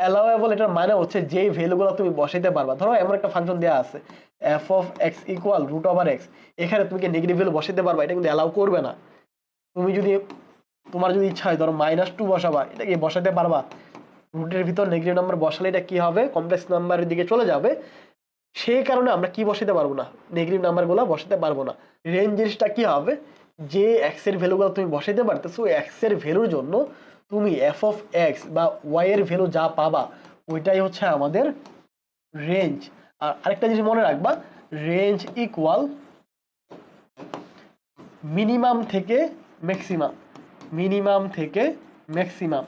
Allowable এটার মানে হচ্ছে যেই ভ্যালুগুলো তুমি বসাইতে পারবা। ধরো এমন একটা ফাংশন দেওয়া আছে f of x equal root over x এখানে তুমি কি নেগেটিভ ভ্যালু বসাইতে পারবা? এটা কিন্তু অ্যালাউ করবে না। তুমি যদি, তোমার যদি ইচ্ছা হয় ধরো মাইনাস টু বসাবা, এটা কি বসাতে পারবা? রুটের ভিতর নেগেটিভ নাম্বার বসালে এটা কি হবে? কমপ্লেক্স নাম্বারের দিকে চলে যাবে। সেই কারণে আমরা কি বসাতে পারব না? নেগেটিভ নাম্বারগুলো বসাতে পারব না। রেঞ্জ জিনিসটা কি হবে? যে এক্সের ভ্যালুগুলো তুমি বসাইতে পারতেছো এক্সের ভ্যালুর জন্য তুমি এফ অফ এক্স বা ওয়াই এর ভ্যালু যা পাবা, ওইটাই হচ্ছে আমাদের রেঞ্জ আর আরেকটা জিনিস মনে রাখবা রেঞ্জ ইকুয়াল মিনিমাম থেকে ম্যাক্সিমাম মিনিমাম থেকে ম্যাক্সিমাম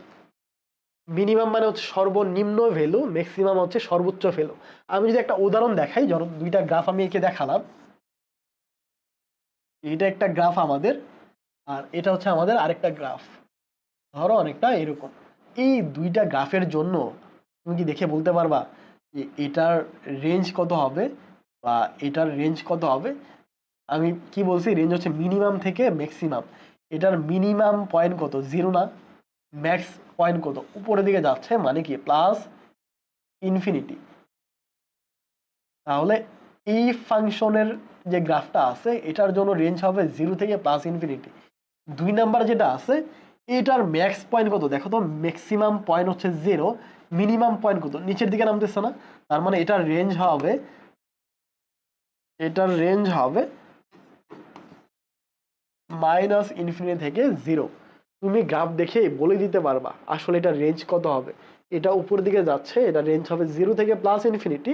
মিনিমাম মানে হচ্ছে সর্বনিম্ন ভ্যালু ম্যাক্সিমাম হচ্ছে সর্বোচ্চ ভ্যালু আমি যদি একটা উদাহরণ দেখাই, ধরো দুইটা গ্রাফ আমি একে দেখালাম। এটা একটা গ্রাফ আমাদের, আর এটা হচ্ছে আমাদের আরেকটা গ্রাফ ধরো অনেকটা এরকম। এই দুইটা গ্রাফের জন্য তুমি কি দেখে বলতে পারবা যে এটার রেঞ্জ কত হবে বা এটার রেঞ্জ কত হবে? আমি কি বলছি? রেঞ্জ হচ্ছে মিনিমাম থেকে ম্যাক্সিমাম এটার মিনিমাম পয়েন্ট কত? জিরো না। ম্যাক্স পয়েন্ট কত? উপরের দিকে যাচ্ছে মানে কি? প্লাস ইনফিনিটি তাহলে এই ফাংশনের যে গ্রাফটা আছে, এটার জন্য রেঞ্জ হবে জিরো থেকে প্লাস ইনফিনিটি দুই নাম্বার যেটা আছে এটার ম্যাক্স পয়েন্ট কত? দেখো তো ম্যাক্সিমাম পয়েন্ট হচ্ছে জিরো মিনিমাম পয়েন্ট কত? নিচের দিকে নামতেছে না, তার মানে এটার রেঞ্জ হবে, এটার রেঞ্জ হবে মাইনাস ইনফিনিটি থেকে জিরো তুমি গ্রাফ দেখে বলে দিতে পারবা আসলে এটা রেঞ্জ কত হবে। এটা উপর দিকে যাচ্ছে, এটা রেঞ্জ হবে জিরো থেকে প্লাস ইনফিনিটি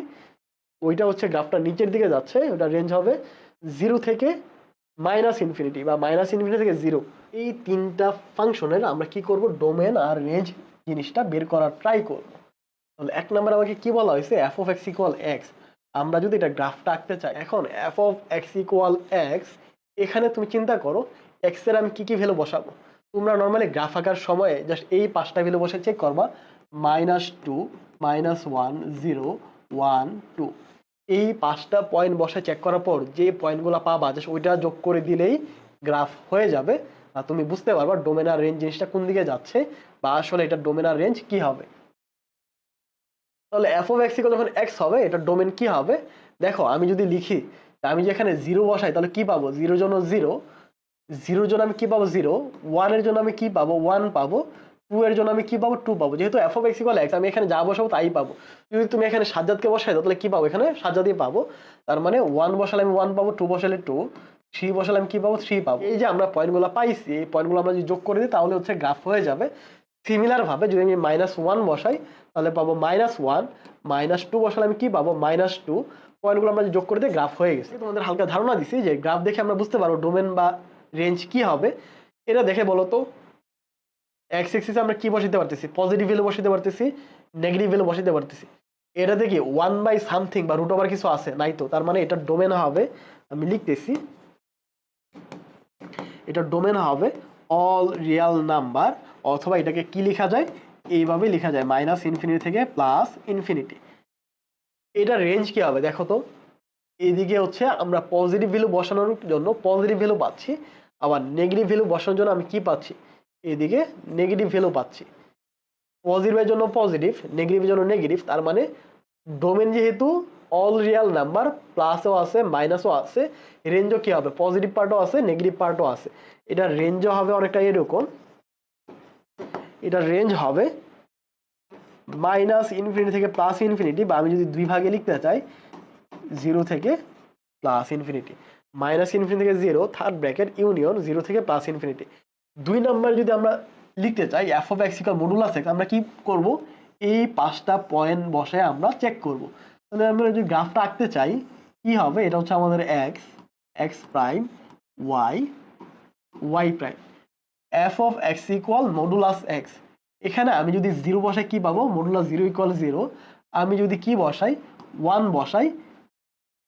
ওইটা হচ্ছে গ্রাফটা নিচের দিকে যাচ্ছে ওটা রেঞ্জ হবে জিরো থেকে মাইনাস ইনফিনিটি বা মাইনাস ইনফিনিটি থেকে জিরো। এই তিনটা ফাংশনের আমরা কি করব? ডোমেন আর রেঞ্জ জিনিসটা বের করার ট্রাই করব। তাহলে এক নম্বর আমাকে কি বলা হয়েছে? F of x equal x আমরা যদি এটা গ্রাফটা আঁকতে চাই, এখন f of x equal x এখানে তুমি চিন্তা করো এক্সের আমি কি কি ভ্যালু বসাবো? তোমরা নর্মালি গ্রাফ আঁকার সময় জাস্ট এই পাঁচটা ভ্যালু বসে চেক করবা। Minus two minus one zero one two এই পাঁচটা পয়েন্ট বসে চেক করার পর যে পয়েন্টগুলো পাবা জাস্ট ওইটা যোগ করে দিলেই গ্রাফ হয়ে যাবে। আর তুমি বুঝতে পারবা ডোমেনার রেঞ্জ জিনিসটা কোন দিকে যাচ্ছে বা আসলে এটা ডোমেনার রেঞ্জ কি হবে। তাহলে এফ অফ এক্স যখন এক্স হবে এটা ডোমেন কি হবে? দেখো, আমি যদি লিখি আমি যেখানে জিরো বসাই, তাহলে কি পাবো? জিরোর জন্য জিরো জিরোর জন্য আমি কি পাবো? জিরো ওয়ানের জন্য আমি কি পাবো? ওয়ান পাবো। টু এর জন্য আমি কি পাবো? টু পাবো। যেহেতু f of x equal x আমি এখানে যা বসাবো তাই পাবো। যদি তুমি এখানে সাজ্জাদকে বসাই দাও, তাহলে কি পাবো? এখানে সাজ্জাদই পাবো। তার মানে ওয়ান বসালে আমি ওয়ান পাবো টু বসালে টু থ্রি বসালে আমি কি পাবো? থ্রি পাবো। এই যে আমরা পয়েন্টগুলো পাইছি, এই পয়েন্টগুলো আমরা যদি যোগ করে দিই, তাহলে হচ্ছে গ্রাফ হয়ে যাবে। সিমিলার ভাবে যদি আমি মাইনাস ওয়ান বসাই, তাহলে পাবো মাইনাস ওয়ান মাইনাস টু বসালে আমি কি পাবো? মাইনাস টু পয়েন্টগুলো আমরা যোগ করে দিই গ্রাফ হয়ে গেছে। তোমাদের হালকা ধারণা দিছি যে গ্রাফ দেখে আমরা বুঝতে পারব ডোমেন বা রেঞ্জ কি হবে। এটা দেখে বলো তো। এক্স এক্সিসে আমরা কি বসাতে পারতেছি? পজিটিভ ভ্যালু বসাতে পারতেছি নেগেটিভ ভ্যালু বসাতে পারতেছি। এটা দেখি ওয়ান বাই সামথিং বা রুট ওভার কিছু আছে, নাই তো। তার মানে এটা ডোমেন হবে, আমি লিখতেছি, এটা ডোমেন হবে অল রিয়াল নাম্বার অথবা এটাকে কি লেখা যায়? এইভাবে লেখা যায় মাইনাস ইনফিনিটি থেকে প্লাস ইনফিনিটি এটা রেঞ্জ কি হবে? দেখো তো এইদিকে হচ্ছে আমরা পজিটিভ ভ্যালু বসানোর জন্য পজিটিভ ভ্যালু পাচ্ছি, আবার নেগেটিভ ভ্যালু বসানোর জন্য আমি কি পাচ্ছি? এদিকে নেগেটিভ ভ্যালু পাচ্ছি। পজিটিভের জন্য পজিটিভ নেগেটিভের জন্য নেগেটিভ তার মানে ডোমেন যেহেতু অল রিয়াল নাম্বার প্লাসও আছে মাইনাসও আছে রেঞ্জও কি হবে? পজিটিভ পার্টও আছে নেগেটিভ পার্টও আছে। এটা রেঞ্জও হবে অনেকটা এরকম। এটা রেঞ্জ হবে মাইনাস ইনফিনিটি থেকে প্লাস ইনফিনিটি বা আমি যদি দুই ভাগে লিখতে চাই জিরো থেকে প্লাস ইনফিনিটি মাইনাস ইনফিনিটি থেকে zero third bracket union zero থেকে প্লাস ইনফিনিটি দুই নম্বর যদি আমরা লিখতে চাই f of x equal modulus x আমরা কি করব? এই পাঁচটা পয়েন্ট বসে আমরা চেক করব। তাহলে আমরা যদি গ্রাফটা আঁকতে চাই, কি হবে? এটা হচ্ছে আমাদের x x prime y y prime f of x equal modulus x এখানে আমি যদি জিরো বসাই, কি পাবো? মডুলাস জিরো ইকুয়াল জিরো আমি যদি কি বসাই? ওয়ান বসাই।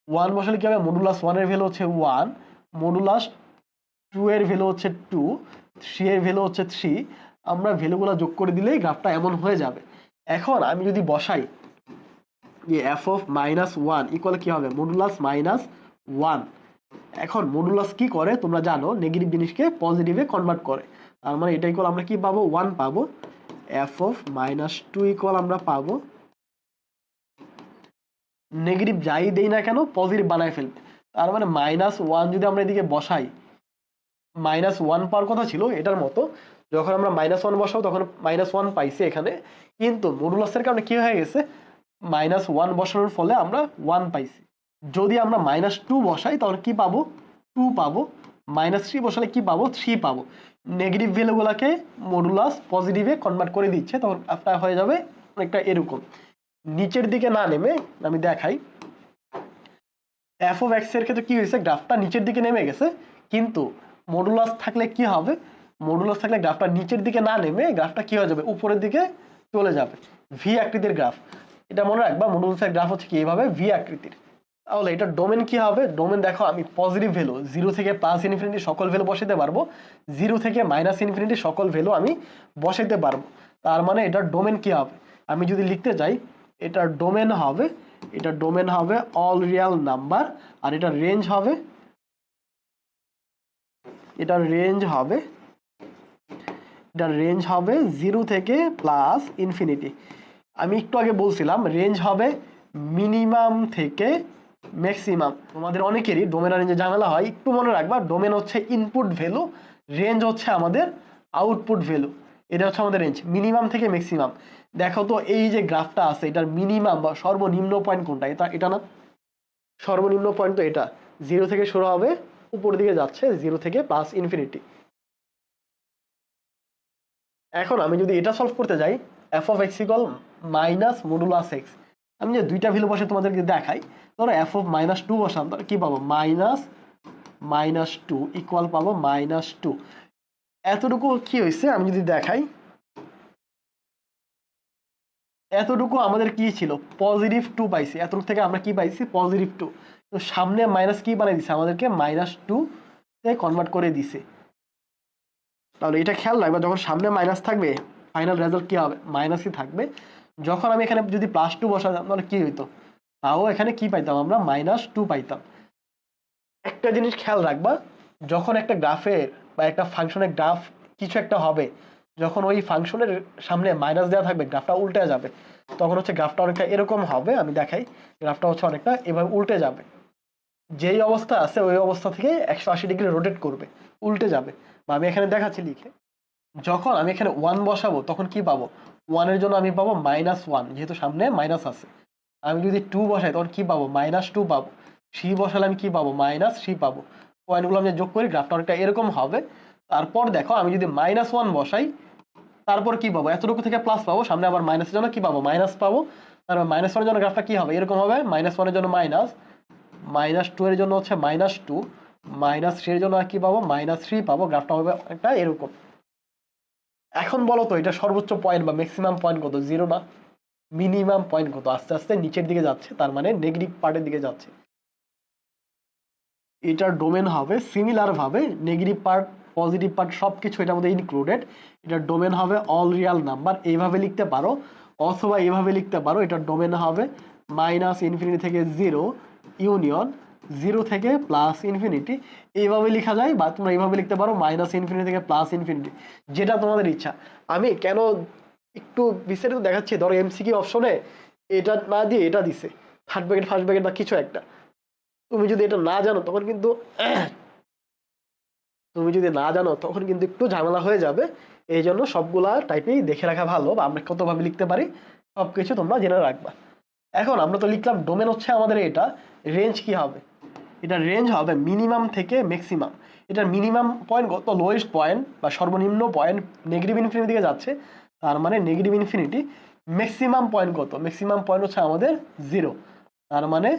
ওয়ান বসালে কি হবে? মডুলাস ওয়ানের ভ্যালু হচ্ছে ওয়ান মডুলাস টু এর ভ্যালু হচ্ছে টু থ্রি এর ভ্যালু হচ্ছে থ্রি আমরা ভ্যালুগুলো যোগ করে দিলেই গ্রাফটা এমন হয়ে যাবে। এখন আমি যদি বসাই, যে f of minus one equal কি হবে? মডুলাস মাইনাস ওয়ান এখন মডুলাস কি করে? তোমরা জানো নেগেটিভ জিনিসকে পজিটিভে কনভার্ট করে। তার মানে এটা ইকুয়াল আমরা কি পাবো? ওয়ান পাবো। F of minus two equal আমরা পাবো। নেগেটিভ যাই দেই না কেন পজিটিভ বানায় ফেলবে। তার মানে মাইনাস ওয়ান যদি আমরা এদিকে বসাই মাইনাস ওয়ান পাওয়ার কথা ছিল, এটার মতো। যখন আমরা মাইনাস ওয়ান বসাবো, তখন মাইনাস ওয়ান পাইছি এখানে। কিন্তু মডুলাসের কারণে কি হয়ে গেছে? মাইনাস ওয়ান বসানোর ফলে আমরা ওয়ান পাইছি। যদি আমরা মাইনাস টু বসাই, তাহলে কি পাবো? টু পাবো। মাইনাস থ্রি বসালে কি পাবো? থ্রি পাবো। নেগেটিভ ভ্যালুগুলোকে মডুলাস পজিটিভে কনভার্ট করে দিচ্ছে, তখন আপনার হয়ে যাবে অনেকটা এরকম। নিচের দিকে না নেমে আমি দেখাই। এফ অফ এক্সের ক্ষেত্রে কি হয়েছে? গ্রাফটা নিচের দিকে নেমে গেছে। কিন্তু মডুলাস থাকলে কি হবে? মডুলাস থাকলে গ্রাফটা নিচের দিকে না নেমে গ্রাফটা কি হয়ে যাবে? উপরের দিকে চলে যাবে। ভি আকৃতির গ্রাফ এটা মনে রাখবা মডুলাসের গ্রাফ হচ্ছে কি এইভাবে? ভি আকৃতির। তাহলে এটা ডোমেন কি হবে? ডোমেন দেখো, আমি পজিটিভ ভ্যালু জিরো থেকে প্লাস ইনফিনিটি সকল ভ্যালু বসাতে পারব। জিরো থেকে মাইনাস ইনফিনিটি সকল ভ্যালু আমি বসাতে পারব। তার মানে এটা ডোমেন কি হবে? আমি যদি লিখতে চাই এটা ডোমেন হবে, এটা ডোমেন হবে অল রিয়াল নাম্বার আর এটা রেঞ্জ হবে এটার রেঞ্জ হবে, এটার রেঞ্জ হবে জিরো থেকে প্লাস ইনফিনিটি আমি একটু আগে বলছিলাম রেঞ্জ হবে মিনিমাম থেকে ম্যাক্সিমাম তোমাদের অনেকেরই ডোমেন রেঞ্জে ঝামেলা হয়, একটু মনে রাখবা ডোমেন হচ্ছে ইনপুট ভ্যালু রেঞ্জ হচ্ছে আমাদের আউটপুট ভ্যালু এটা হচ্ছে আমাদের রেঞ্জ মিনিমাম থেকে ম্যাক্সিমাম দেখো তো, এই যে গ্রাফটা আছে, এটার মিনিমাম বা সর্বনিম্ন পয়েন্ট কোনটা? এটা এটা না? সর্বনিম্ন পয়েন্ট তো এটা। জিরো থেকে শুরু হবে উপর দিকে যাচ্ছে জিরো থেকে প্লাস ইনফিনিটি এখন আমি যদি এটা সলভ করতে যাই f of x equal minus modulus x আমি যে দুইটা ভ্যালু বসে তোমাদেরকে দেখাই, ধরো এফ অফ মাইনাস টু বসাম তাহলে কী পাবো? মাইনাস মাইনাস টু ইকুয়াল পাবো মাইনাস টু এতটুকু কি হয়েছে? আমি যদি দেখাই, এতটুকু আমাদের কি ছিল? পজিটিভ টু পাইছি। এতটুকু থেকে আমরা কি পাইছি? পজিটিভ টু তো সামনে মাইনাস কি বানিয়ে দিছে? আমাদেরকে মাইনাস টু কনভার্ট করে দিছে। তাহলে এটা খেয়াল রাখবে, যখন সামনে মাইনাস থাকবে ফাইনাল রেজাল্ট কি হবে? মাইনাসই থাকবে। যখন আমি এখানে যদি প্লাস টু বসাতাম, তাহলে কি হইতো? তাও এখানে কি পাইতাম আমরা? মাইনাস টু পাইতাম। একটা জিনিস খেয়াল রাখবা, যখন একটা গ্রাফের বা একটা ফাংশনের গ্রাফ কিছু একটা হবে, যখন ওই ফাংশনের সামনে মাইনাস দেওয়া থাকবে গ্রাফটা উল্টে যাবে। তখন হচ্ছে গ্রাফটা অনেকটা এরকম হবে, আমি দেখাই। গ্রাফটা হচ্ছে অনেকটা এভাবে উল্টে যাবে। যেই অবস্থা আছে, ওই অবস্থা থেকে একশো আশি ডিগ্রি রোটেট করবে, উল্টে যাবে। বা আমি এখানে দেখাচ্ছি লিখে। যখন আমি এখানে ওয়ান বসাবো, তখন কি পাবো? ওয়ানের জন্য আমি পাবো মাইনাস ওয়ান যেহেতু সামনে মাইনাস আছে। আমি যদি টু বসাই, তখন কি পাবো? মাইনাস টু পাবো। সি বসালে আমি কি পাবো? মাইনাস সি পাবো। পয়েন্টগুলো আমি যোগ করি গ্রাফটা অনেকটা এরকম হবে। তারপর দেখো, আমি যদি মাইনাস ওয়ান বসাই, তারপর কি পাবো? এতটুকু থেকে প্লাস পাবো, সামনে আবার মাইনাসের জন্য কি পাবো? মাইনাস পাবো। তারপর মাইনাস ওয়ানের জন্য গ্রাফটা কি হবে? এরকম হবে। মাইনাস ওয়ানের জন্য মাইনাস মাইনাস টু এর জন্য হচ্ছে মাইনাস টু মাইনাস থ্রি এর জন্য আর কি পাবো? মাইনাস থ্রি পাবো। গ্রাফটা হবে একটা এরকম। এখন বলো তো, এটা সর্বোচ্চ পয়েন্ট বা ম্যাক্সিমাম পয়েন্ট কত? জিরো না? মিনিমাম পয়েন্ট কত? আস্তে আস্তে নিচের দিকে যাচ্ছে, তার মানে নেগেটিভ পার্টের দিকে যাচ্ছে। এটার ডোমেন হবে সিমিলার ভাবে নেগেটিভ পার্ট পজিটিভ পার্ট সব কিছু এটার মধ্যে ইনক্লুডেড এটার ডোমেন হবে অল রিয়াল নাম্বার এইভাবে লিখতে পারো। অথবা এইভাবে লিখতে পারো, এটার ডোমেন হবে মাইনাস ইনফিনিটি থেকে জিরো ইউনিয়ন জিরো থেকে প্লাস ইনফিনিটি এইভাবে লেখা যায় বা তোমরা এইভাবে লিখতে পারো মাইনাস ইনফিনিটি থেকে প্লাস ইনফিনিটি যেটা তোমাদের ইচ্ছা। আমি কেন একটু বিস্তারিত দেখাচ্ছি? ধরো এমসিকিউ অপশনে এটা না দিয়ে এটা দিছে। থার্ড ব্যাকেট ফার্স্ট ব্যাকেট বা কিছু একটা। তুমি যদি এটা না জানো, তখন কিন্তু তুমি যদি না জানো, তখন কিন্তু একটু ঝামেলা হয়ে যাবে। এই জন্য সবগুলা টাইপেই দেখে রাখা ভালো বা আমরা কতভাবে লিখতে পারি সব কিছু তোমরা জেনে রাখবা। এখন আমরা তো লিখলাম ডোমেন হচ্ছে আমাদের এটা। রেঞ্জ কি হবে? এটা রেঞ্জ হবে মিনিমাম থেকে ম্যাক্সিমাম এটার মিনিমাম পয়েন্ট কত? লোয়েস্ট পয়েন্ট বা সর্বনিম্ন পয়েন্ট নেগেটিভ ইনফিনিটি দিকে যাচ্ছে। তার মানে নেগেটিভ ইনফিনিটি ম্যাক্সিমাম পয়েন্ট কত? ম্যাক্সিমাম পয়েন্ট হচ্ছে আমাদের জিরো তার মানে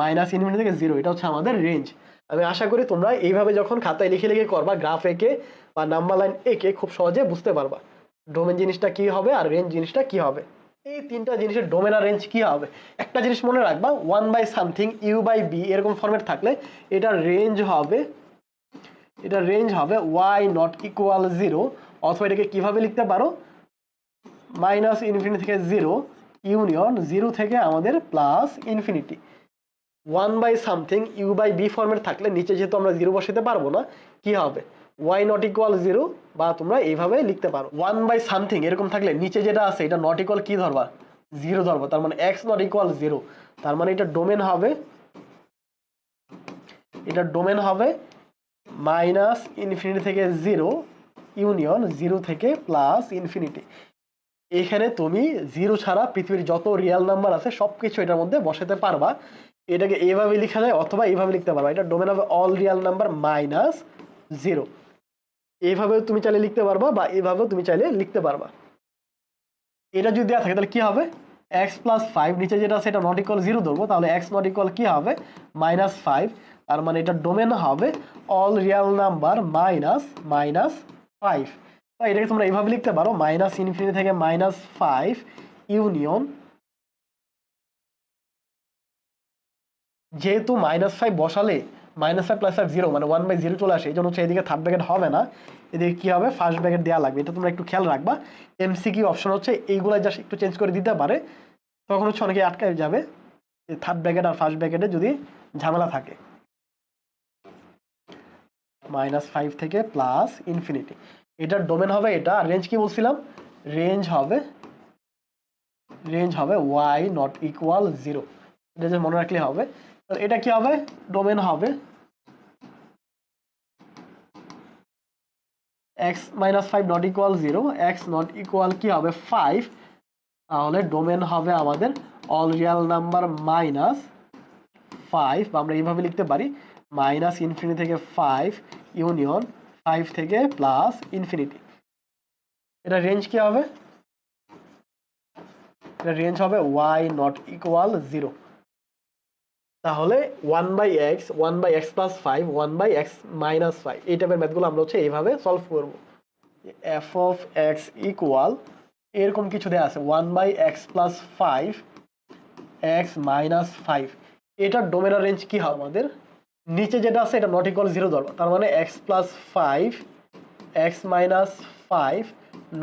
মাইনাস ইনফিনিটি থেকে জিরো এটা হচ্ছে আমাদের রেঞ্জ আমি আশা করি তোমরা এইভাবে যখন খাতায় লিখে লিখে করবা গ্রাফ এঁকে বা নাম্বার লাইন এঁকে খুব সহজে বুঝতে পারবা। ডোমেন জিনিসটা কি হবে আর রেঞ্জ জিনিসটা কি হবে? এই তিনটা জিনিসের ডোমেন আর রেঞ্জ কি হবে? একটা জিনিস মনে রাখবা one by something u by b এরকম ফর্মেট থাকলে এটার রেঞ্জ হবে এটা রেঞ্জ হবে ওয়াই নট ইকুয়াল জিরো অথবা এটাকে কীভাবে লিখতে পারো? মাইনাস ইনফিনিটি থেকে জিরো ইউনিয়ন জিরো থেকে আমাদের plus infinity one by something u by b format থাকলে নিচে যেহেতু আমরা জিরো বসাতে পারব না, কি হবে? ওয়াই নট ইকুয়াল জিরো বা তোমরা এইভাবে লিখতে পারো। ওয়ান বাই সামথিং এরকম থাকলে নিচে যেটা আছে, এটা নট ইকুয়াল কি ধরবা? জিরো ধরবো। তার মানে এক্স নট ইকুয়াল জিরো তার মানে এটা ডোমেন হবে, এটা ডোমেন হবে মাইনাস ইনফিনিটি থেকে জিরো ইউনিয়ন জিরো থেকে প্লাস ইনফিনিটি এখানে তুমি জিরো ছাড়া পৃথিবীর যত রিয়েল নাম্বার আছে সব কিছু এটার মধ্যে বসাতে পারবা। এটাকে এইভাবে লেখা যায় অথবা এইভাবে লিখতে পারবা। এটা ডোমেন হবে all real number minus zero এইভাবে তুমি চাইলে লিখতে পারবা বা এইভাবেও তুমি চাইলে লিখতে পারবা। এটা যদি দেওয়া থাকে, তাহলে কি হবে? এক্স প্লাস ফাইভ নিচে যেটা আছে, এটা নট ইকুয়াল জিরো ধরবো। তাহলে এক্স নট ইকুয়াল কি হবে? মাইনাস ফাইভ তার মানে এটা ডোমেন হবে all real number minus minus five তো এটাকে তোমরা এইভাবে লিখতে পারো মাইনাস ইনফিনিটি থেকে মাইনাস ফাইভ ইউনিয়ন যেহেতু মাইনাস ফাইভ বসালে minus five plus five zero মানে ওয়ান বাই জিরো চলে আসে, এই জন্য হচ্ছে এদিকে থার্ড ব্র্যাকেট হবে না। এদিকে কী হবে? ফার্স্ট ব্র্যাকেট দেওয়া লাগবে। এটা তোমরা একটু খেয়াল রাখবা। এমসিকিউ অপশন হচ্ছে এইগুলো জাস্ট একটু চেঞ্জ করে দিতে পারে। তখন হচ্ছে অনেকে আটকায় যাবে থার্ড ব্র্যাকেট আর ফার্স্ট ব্র্যাকেটে যদি ঝামেলা থাকে। মাইনাস ফাইভ থেকে প্লাস ইনফিনিটি এটার ডোমেন হবে এটা। আর রেঞ্জ কি বলছিলাম? রেঞ্জ হবে রেঞ্জ হবে ওয়াই নট ইকুয়াল জিরো এটা যে মনে রাখলে হবে। এটা কি হবে? ডোমেন হবে x minus five not equal zero x not equal কি হবে ফাইভ তাহলে ডোমেন হবে আমাদের all real number minus five বা আমরা এইভাবে লিখতে পারি মাইনাস ইনফিনিটি থেকে ফাইভ ইউনিয়ন ফাইভ থেকে প্লাস ইনফিনিটি এটা রেঞ্জ কি হবে? এটা রেঞ্জ হবে ওয়াই নট ইকুয়াল জিরো তাহলে one by x one by x plus five one by x minus five এই টাইপের ম্যাথগুলো আমরা হচ্ছে এইভাবে সলভ করব। এফ অফ এক্স ইকুয়াল এরকম কিছু দেওয়া আছে one by x plus five x minus five এটার ডোমেনার রেঞ্জ কী হবে আমাদের? নিচে যেটা আছে, এটা নট ইকুয়াল জিরো ধরবো। তার মানে x plus five x minus five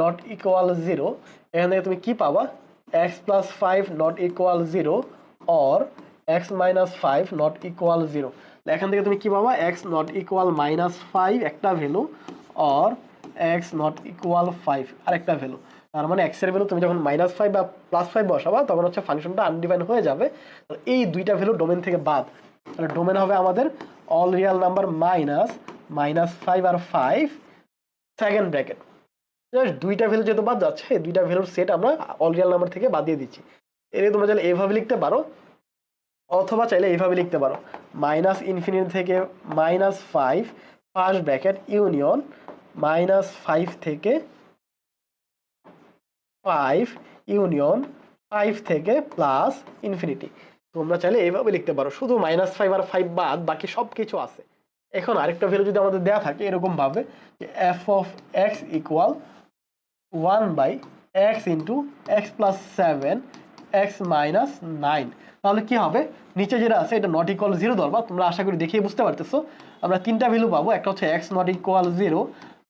not equal zero এখান থেকে তুমি কি পাবা? X plus five not equal zero or x minus five not equal zero এখান থেকে তুমি কি পাবা? X not equal minus five একটা value or x not equal five আরেকটা ভ্যালু তার মানে এক্সের ভ্যালু তুমি যখন মাইনাস ফাইভ বা প্লাস ফাইভ বসাবা, তখন হচ্ছে ফাংশনটা আনডিফাইন হয়ে যাবে। তো এই দুইটা ভ্যালু ডোমেন থেকে বাদ। তাহলে ডোমেন হবে আমাদের all real number minus minus five আর ফাইভ সেকেন্ড ব্র্যাকেট জাস্ট দুইটা ভ্যালু যেহেতু বাদ যাচ্ছে দুইটা ভ্যালুর সেট আমরা অল রিয়াল নাম্বার থেকে বাদ দিয়ে দিচ্ছি। এর তোমরা চাইলে এইভাবে লিখতে পারো। অথবা চাইলে এইভাবে লিখতে পারো। মাইনাস ইনফিনিটি থেকে minus five, first bracket, union, minus five থেকে ফাইভ, ইউনিয়ন, ফাইভ থেকে প্লাস ইনফিনিটি। তোমরা চাইলে এইভাবে লিখতে পারো। শুধু মাইনাস ফাইভ আর ফাইভ বাদ, বাকি সব কিছু আছে। এখন আরেকটা ভ্যালু যদি আমাদের দেওয়া থাকে, এরকম ভাবে যে f of x equal one by x into x plus seven x minus nine তাহলে কি হবে? নিচে যেটা আছে, এটা নট ইকুয়াল জিরো ধরবা। তোমরা আশা করি দেখেই বুঝতে পারতেছো। আমরা তিনটা ভ্যালু পাবো। একটা হচ্ছে এক্স নট ইকুয়াল জিরো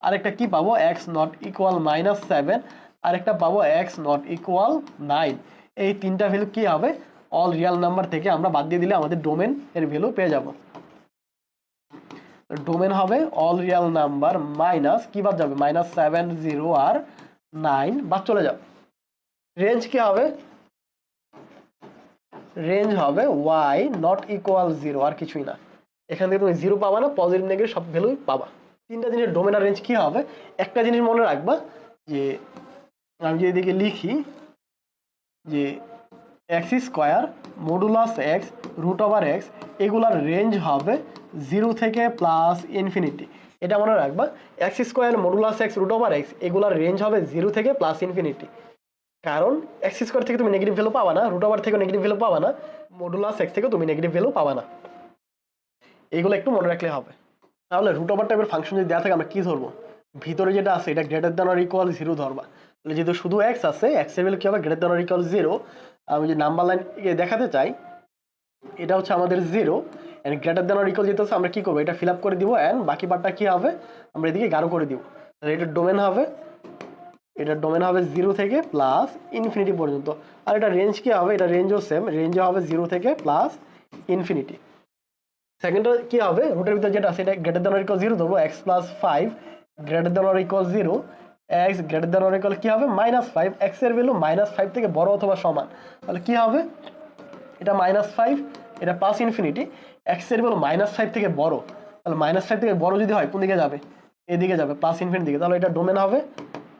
আরেকটা কি পাবো? X not equal minus seven আরেকটা পাবো এক্স নট ইকুয়াল নাইন এই তিনটা ভ্যালু কি হবে? অল রিয়াল নাম্বার থেকে আমরা বাদ দিয়ে দিলে আমাদের ডোমেন এর ভ্যালু পেয়ে যাব। ডোমেন হবে অল রিয়াল নাম্বার মাইনাস কি বাদ যাবে? মাইনাস সেভেন জিরো আর নাইন বাদ চলে যাবে। রেঞ্জ কি হবে? রেঞ্জ হবে ওয়াই নট ইকুয়াল জিরো, আর কিছুই না। এখান থেকে তুমি জিরো পাবা না পজিটিভ নেগেটিভ সব ভ্যালুই পাবা। তিনটা জিনিস ডোমেনার রেঞ্জ কি হবে? একটা জিনিস মনে রাখবা যে, আমি যদি এদিকে লিখি যে x square modulus x root over x এগুলার রেঞ্জ হবে জিরো থেকে প্লাস ইনফিনিটি এটা মনে রাখবা x square modulus x root over x এগুলার রেঞ্জ হবে জিরো থেকে প্লাস ইনফিনিটি কারণ এক্স স্কোয়ার থেকে তুমি নেগেটিভ ভ্যালু পাবা না রুট ওভার থেকে নেগেটিভ ভ্যালু পাবা না মডুলাস এক্স থেকে তুমি নেগেটিভ ভ্যালু পাবা না। এগুলো একটু মনে রাখলে হবে। তাহলে রুট ওভার টাইপের ফাংশন যদি দেওয়া থাকে, আমরা কি ধরবো? ভিতরে যেটা আছে, এটা গ্রেটার দ্যান আর ইকুয়াল জিরো ধরবা। তাহলে যেহেতু শুধু এক্স আছে এক্সের ভ্যালু কি হবে? গ্রেটার দ্যান আর ইকুয়াল জিরো আমি যে নাম্বার লাইন দেখাতে চাই, এটা হচ্ছে আমাদের জিরো অ্যান্ড গ্রেটার দ্যান আর ইকুয়াল যেহেতু আছে, আমরা কি করব? এটা ফিল আপ করে দিব অ্যান্ড বাকি পার্টটা কি হবে? আমরা এদিকে গাঢ় করে দিব। তাহলে এটা ডোমেন হবে। এটার ডোমেন হবে জিরো থেকে প্লাস ইনফিনিটি পর্যন্ত। আর এটা রেঞ্জ কি হবে? এটা রেঞ্জও সেম রেঞ্জও হবে জিরো থেকে প্লাস ইনফিনিটি সেকেন্ডটা কি হবে? রুটের ভিতরে যেটা আছে, এটা গ্রেটার দেন ইকুয়াল জিরো ধরবো। X plus five greater than equal zero x greater than equal কি হবে? মাইনাস ফাইভ এক্সের ভ্যালু মাইনাস ফাইভ থেকে বড় অথবা সমান। তাহলে কি হবে? এটা মাইনাস ফাইভ এটা প্লাস ইনফিনিটি এক্সের ভ্যালু মাইনাস ফাইভ থেকে বড়। তাহলে মাইনাস ফাইভ থেকে বড় যদি হয়, কোন দিকে যাবে? এদিকে যাবে প্লাস ইনফিনিটি দিকে। তাহলে এটা ডোমেন হবে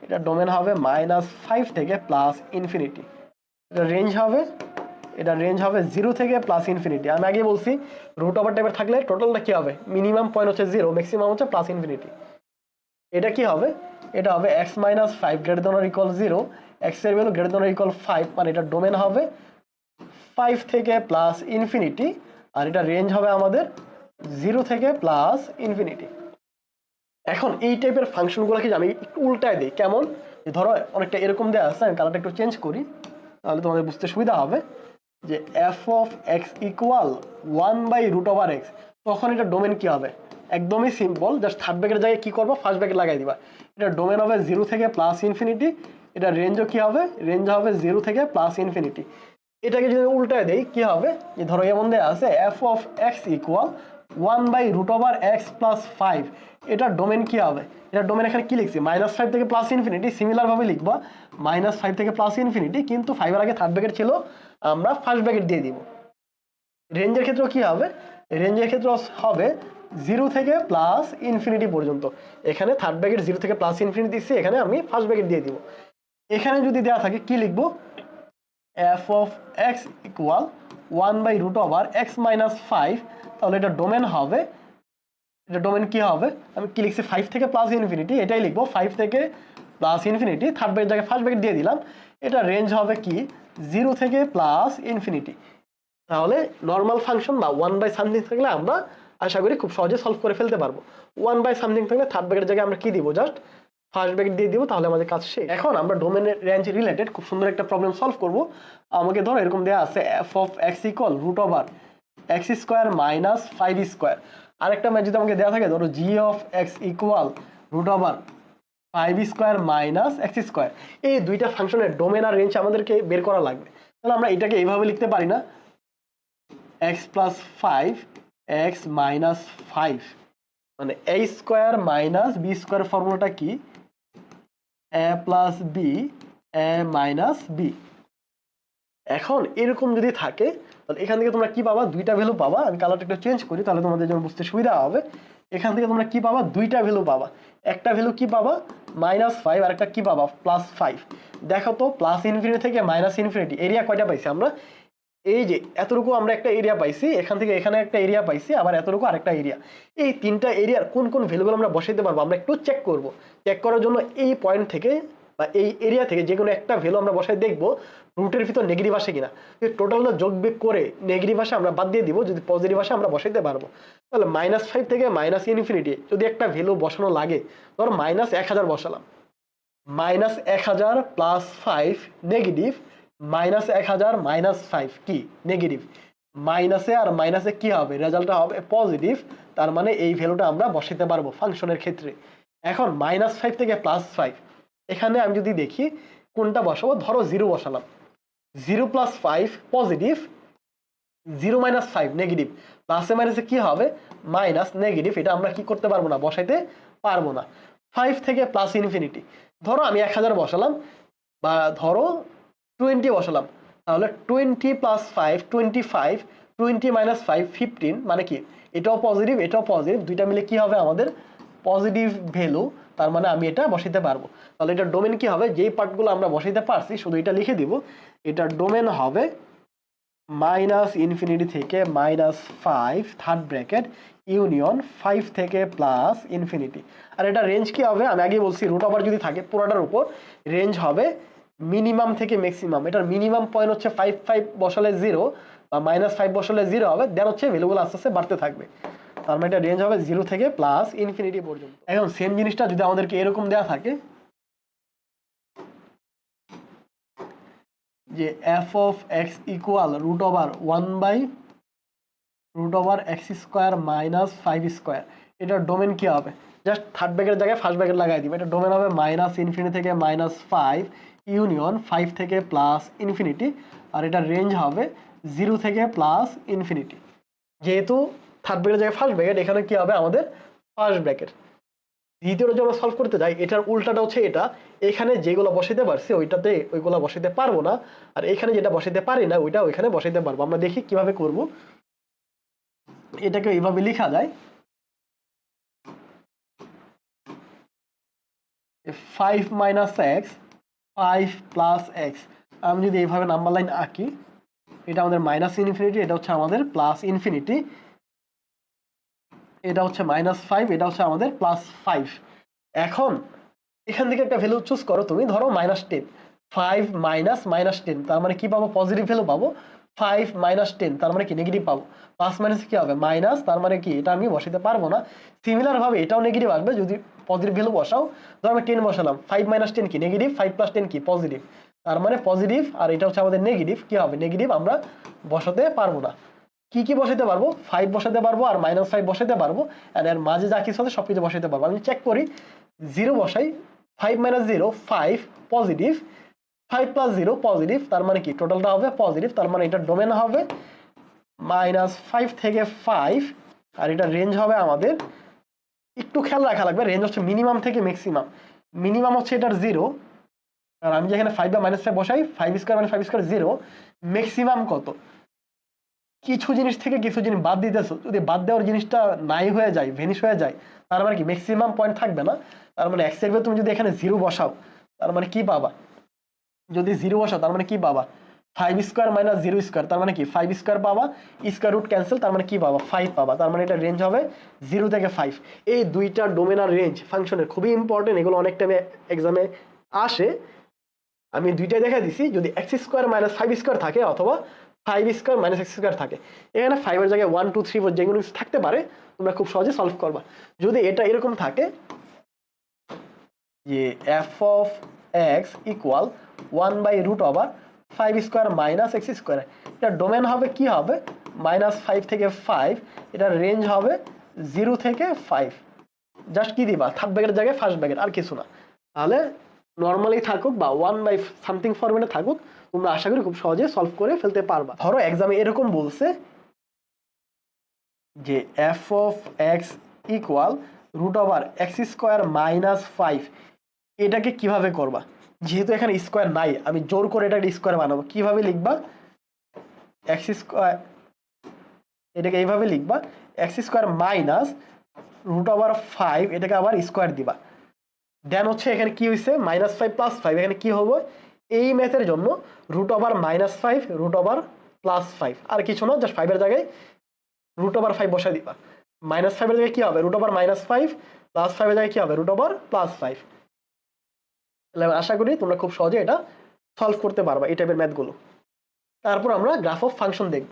এটা ডোমেন হবে মাইনাস ফাইভ থেকে প্লাস ইনফিনিটি এটা রেঞ্জ হবে, এটা রেঞ্জ হবে জিরো থেকে প্লাস ইনফিনিটি আমি আগে বলছি রুট ওভার টাইপের থাকলে টোটালটা কী হবে? মিনিমাম পয়েন্ট হচ্ছে জিরো ম্যাক্সিমাম হচ্ছে প্লাস ইনফিনিটি এটা কি হবে? এটা হবে x minus five greater than equal zero এক্সের value greater than equal five মানে এটা ডোমেন হবে ফাইভ থেকে প্লাস ইনফিনিটি আর এটা রেঞ্জ হবে আমাদের জিরো থেকে প্লাস ইনফিনিটি এখন এই টাইপের ফাংশনগুলোকে আমি একটু উল্টায় দিই, কেমন? ধরো অনেকটা এরকম দেওয়া আছে, আমি কালারটা একটু চেঞ্জ করি, তাহলে তোমাদের বুঝতে সুবিধা হবে যে f of x equal one by root over x তখন এটা ডোমেন কি হবে? একদমই সিম্পল জাস্ট থার্ড ব্যাগের জায়গায় কী করব? ফার্স্ট ব্যাগে লাগাই দিবা। এটা ডোমেন হবে জিরো থেকে প্লাস ইনফিনিটি এটা রেঞ্জও কী হবে? রেঞ্জ হবে জিরো থেকে প্লাস ইনফিনিটি এটাকে যদি উল্টায় দেই, কি হবে? যে ধরো এমন দেওয়া আছে f of x equal one by root over x plus five. এটা ডোমেন কি হবে? এটা ডোমেন এখানে কি লিখছি? মাইনাস ফাইভ থেকে প্লাস ইনফিনিটি, সিমিলারভাবে লিখবা। মাইনাস ফাইভ থেকে প্লাস ইনফিনিটি, কিন্তু ফাইভের আগে থার্ড ব্যাকেট ছিল, আমরা ফার্স্ট ব্যাকেট দিয়ে দিব। রেঞ্জের ক্ষেত্রেও কি হবে? রেঞ্জের ক্ষেত্রে হবে জিরো থেকে প্লাস ইনফিনিটি পর্যন্ত। এখানে থার্ড ব্যাকেট জিরো থেকে প্লাস ইনফিনিটি দিচ্ছি, এখানে আমি ফার্স্ট ব্যাকেট দিয়ে দিব। এখানে যদি দেওয়া থাকে, কি লিখব? F of x equal one by root over x minus five তাহলে এটা ডোমেন হবে। এটা ডোমেন কি হবে? আমি কি লিখছি? ফাইভ থেকে প্লাস ইনফিনিটি এটাই লিখব। ফাইভ থেকে প্লাস ইনফিনিটি থার্ড ব্যাকের জায়গায় ফার্স্ট ব্যাকেট দিয়ে দিলাম, এটা রেঞ্জ হবে কি? জিরো থেকে প্লাস ইনফিনিটি তাহলে নর্মাল ফাংশন বা ওয়ান বাই সামথিং থাকলে আমরা আশা করি খুব সহজে সলভ করে ফেলতে পারব। ওয়ান বাই সামথিং থাকলে থার্ড ব্যাকের জায়গায় আমরা কি দিব? জাস্ট ফার্স্ট ব্যাকেট দিয়ে দিব, তাহলে আমাদের কাজ শেষ। এখন আমরা ডোমেনের রেঞ্জ রিলেটেড খুব সুন্দর একটা প্রবলেম সলভ করব। আমাকে ধরো এরকম দেওয়া আছে f of x equal root over x square minus five square. আরেকটা ম্যাচ যদি আমাকে দেওয়া থাকে, ধরো g of x equal root over five square minus x square এই দুইটা ফাংশনের ডোমেন আর রেঞ্জ আমাদেরকে বের করা লাগবে। তাহলে আমরা এটাকে এইভাবে লিখতে পারি না। X plus five x minus five মানে a square minus b square ফর্মুলাটা কি? A plus b a minus b এখন এরকম যদি থাকে তাহলে এখান থেকে তোমরা কি পাবা? দুইটা ভ্যালু পাবা। আমি কালারটা একটু চেঞ্জ করি, তাহলে তোমাদের জন্য বুঝতে সুবিধা হবে। এখান থেকে তোমরা কি পাবা? দুইটা ভ্যালু পাবা। একটা ভ্যালু কি পাবা? মাইনাস ফাইভ আর একটা কি পাবা? প্লাস ফাইভ দেখো তো প্লাস ইনফিনিটি থেকে মাইনাস ইনফিনিটি এরিয়া কয়টা পাইছি আমরা? এই যে, এতটুকু আমরা একটা এরিয়া পাইছি, এখান থেকে এখানে একটা এরিয়া পাইছি, আবার এতটুকু আরেকটা এরিয়া এই তিনটা এরিয়ার কোন কোন ভ্যালুগুলো আমরা বসাইতে পারব, আমরা একটু চেক করব। চেক করার জন্য এই পয়েন্ট থেকে বা এই এরিয়া থেকে যে কোনো একটা ভ্যালু আমরা বসাই দেখব। রুটের ভিতর নেগেটিভ আসে কিনা? টোটালটা যোগ বিয়োগ করে নেগেটিভ আসে, আমরা বাদ দিয়ে দিব, যদি পজিটিভ আসে, আমরা বসাইতে পারব। তাহলে মাইনাস ফাইভ থেকে মাইনাস ইনফিনিটি যদি একটা ভ্যালু বসানো লাগে, ধর মাইনাস এক হাজার বসালাম। মাইনাস এক হাজার প্লাস ফাইভ নেগেটিভ মাইনাস এক হাজার মাইনাস ফাইভ কি? নেগেটিভ মাইনাসে আর মাইনাসে কি হবে? রেজাল্টটা হবে পজিটিভ তার মানে এই ভ্যালুটা আমরা বসাইতে পারব ফাংশনের ক্ষেত্রে। এখন মাইনাস ফাইভ থেকে প্লাস ফাইভ এখানে আমি যদি দেখি, কোনটা বসাবো? ধরো জিরো বসালাম। Zero plus five positive zero minus five negative প্লাসে মাইনাসে কী হবে? মাইনাস নেগেটিভ এটা আমরা কি করতে পারব না, বসাইতে পারব না। ফাইভ থেকে প্লাস ইনফিনিটি ধরো আমি এক হাজার বসালাম, বা ধরো টোয়েন্টি বসালাম, তাহলে twenty plus five twenty five twenty minus five fifteen মানে কি? এটাও পজিটিভ এটাও পজিটিভ দুইটা মিলে কি হবে আমাদের? পজিটিভ ভ্যালু তার মানে আমি এটা বসাইতে পারব। তাহলে এটা ডোমেন কি হবে? যেই পার্টগুলো আমরা বসাইতে পারছি, শুধু এটা লিখে দিব। এটা ডোমেন হবে মাইনাস ইনফিনিটি থেকে minus five third bracket union five থেকে প্লাস ইনফিনিটি আর এটা রেঞ্জ কি হবে? আমি আগে বলছি রুট ওভার যদি থাকে পুরোটার উপর রেঞ্জ হবে মিনিমাম থেকে ম্যাক্সিমাম এটার মিনিমাম পয়েন্ট হচ্ছে ফাইভ ফাইভ বসালে জিরো বা মাইনাস ফাইভ বসালে জিরো হবে দেন হচ্ছে ভ্যালুগুলো আস্তে আস্তে বাড়তে থাকবে। তার মানে রেঞ্জ হবে জিরো থেকে প্লাস ইনফিনিটি পর্যন্ত। এখন সেম জিনিসটা যদি আমাদেরকে এরকম দেওয়া থাকে, যে f of x equal root over one by root over x square minus five square এটার ডোমেন কী হবে? জাস্ট থার্ড ব্যাগের জায়গায় ফার্স্ট ব্যাগের লাগাই দিবে। এটা ডোমেন হবে মাইনাস ইনফিনিটি থেকে মাইনাস ফাইভ ইউনিয়ন ফাইভ থেকে প্লাস ইনফিনিটি আর এটা রেঞ্জ হবে জিরো থেকে প্লাস ইনফিনিটি যেহেতু থার্ড ব্র্যাকেটের জায়গায় ফার্স্ট ব্র্যাকেট এখানে কি হবে আমাদের ফার্স্ট ব্র্যাকেট দ্বিতীয়টা যখন সলভ করতে যাই, এটার উল্টাটা হচ্ছে এটা। এখানে যেগুলো বসাইতে পারছি, ওইটাতে ওইগুলো বসাইতে পারব না। আর এখানে যেটা বসাইতে পারি না, ওইটা ওইখানে বসাইতে পারব। আমরা দেখি কীভাবে করব। এটাকে এইভাবে লেখা যায়। Five minus x five plus x আমি যদি এইভাবে নাম্বার লাইন আঁকি, এটা আমাদের মাইনাস ইনফিনিটি এটা হচ্ছে আমাদের প্লাস ইনফিনিটি এটা হচ্ছে মাইনাস ফাইভ এটা হচ্ছে আমাদের প্লাস ফাইভ এখন এখান থেকে একটা ভ্যালু চুজ করো তুমি, ধরো minus ten five minus minus ten তার মানে কি পাবো? পজিটিভ ভ্যালু পাবো। ফাইভ মাইনাস টেন তার মানে কি? নেগেটিভ পাবো। প্লাস মাইনাস কি হবে? মাইনাস তার মানে কি? এটা আমি বসাতে পারব না। সিমিলার ভাবে এটাও নেগেটিভ আসবে যদি পজিটিভ ভ্যালু বসাও। ধরো আমি টেন বসালাম। ফাইভ মাইনাস টেন কি? নেগেটিভ ফাইভ প্লাস টেন কি? পজিটিভ তার মানে পজিটিভ আর এটা হচ্ছে আমাদের নেগেটিভ কি হবে? নেগেটিভ আমরা বসাতে পারব না। কি কি বসাতে পারব? ফাইভ বসাতে পারব আর মাইনাস ফাইভ বসাতে পারব আর এর মাঝে যা কিছু আছে সব কিছু বসাতে পারব। আমি চেক করি জিরো বসাই five minus zero five positive five plus zero positive তার মানে কি? টোটালটা হবে পজিটিভ তার মানে এটা ডোমেন হবে মাইনাস ফাইভ থেকে ফাইভ আর এটা রেঞ্জ হবে আমাদের, একটু খেয়াল রাখা লাগবে রেঞ্জ হচ্ছে মিনিমাম থেকে ম্যাক্সিমাম মিনিমাম হচ্ছে এটার জিরো আর আমি যেখানে ফাইভ বা মাইনাস ফাইভ বসাই ফাইভ স্কোয়ার মানে ফাইভ স্কোয়ার জিরো ম্যাক্সিমাম কত? কিছু জিনিস থেকে কিছু জিনিস বাদ দিতেছো, যদি বাদ দেওয়ার জিনিসটা নাই হয়ে যায় ভেনিশ হয়ে যায়, তার মানে কি ম্যাক্সিমাম পয়েন্ট থাকবে না? তার মানে এক্সের তুমি যদি এখানে জিরো বসাও, তার মানে কি পাবা? যদি জিরো বসাও, তার মানে কি পাবা? Five square minus zero square তার মানে কি? ফাইভ স্কোয়ার পাবা স্কোয়ার রুট ক্যান্সেল তার মানে কি পাবা? ফাইভ পাবা, তার মানে এটা রেঞ্জ হবে জিরো থেকে ফাইভ এই দুইটা ডোমেনার রেঞ্জ ফাংশনের খুবই ইম্পর্টেন্ট এগুলো অনেক টাইমে এক্সামে আসে। আমি দুইটাই দেখা দিছি, যদি x square minus five square থাকে, অথবা five square minus x square থাকে। এখানে ফাইভের জায়গায় ওয়ান টু থ্রি ফোর যেগুলো থাকতে পারে, তোমরা খুব সহজে সলভ করবা। যদি এটা এরকম থাকে, যে f of x equal one by root over five square minus x square এটা ডোমেন হবে কি হবে? মাইনাস ফাইভ থেকে ফাইভ এটার রেঞ্জ হবে জিরো থেকে ফাইভ জাস্ট কি দিবা? থার্ড ব্যাগের জায়গায় ফার্স্ট ব্যাগের আর কিছু না। তাহলে নর্মালি থাকুক বা ওয়ান বাই সামথিং ফরম্যাটে থাকুক তোমরা আশা করি খুব সহজে সলভ করে ফেলতে পারবা। ধরো এক্সামে এরকম বলছে যে f of x equal root over x square minus five এটাকে কীভাবে করবা? যেহেতু এখানে স্কোয়ার নাই, আমি জোর করে এটা স্কোয়ার বানাবো। কীভাবে লিখবা? এক্স স্কোয়ার এটাকে এইভাবে লিখবা x square minus root over five এটাকে আবার স্কোয়ার দিবা। দেন হচ্ছে এখানে কি হয়েছে মাইনাস ফাইভ প্লাস ফাইভ এখানে কি হবে? এই ম্যাথের জন্য root over minus five root over plus five আর কিছু না জাস্ট ফাইভের জায়গায় রুট ওভার ফাইভ বসাই দিবা। মাইনাস ফাইভের জায়গায় কি হবে? Root over minus five plus ফাইভের জায়গায় কি হবে? রুট ওভার প্লাস ফাইভ তাহলে আমি আশা করি তোমরা খুব সহজে এটা সলভ করতে পারবা এই টাইপের ম্যাথগুলো তারপর আমরা গ্রাফ অফ ফাংশন দেখব।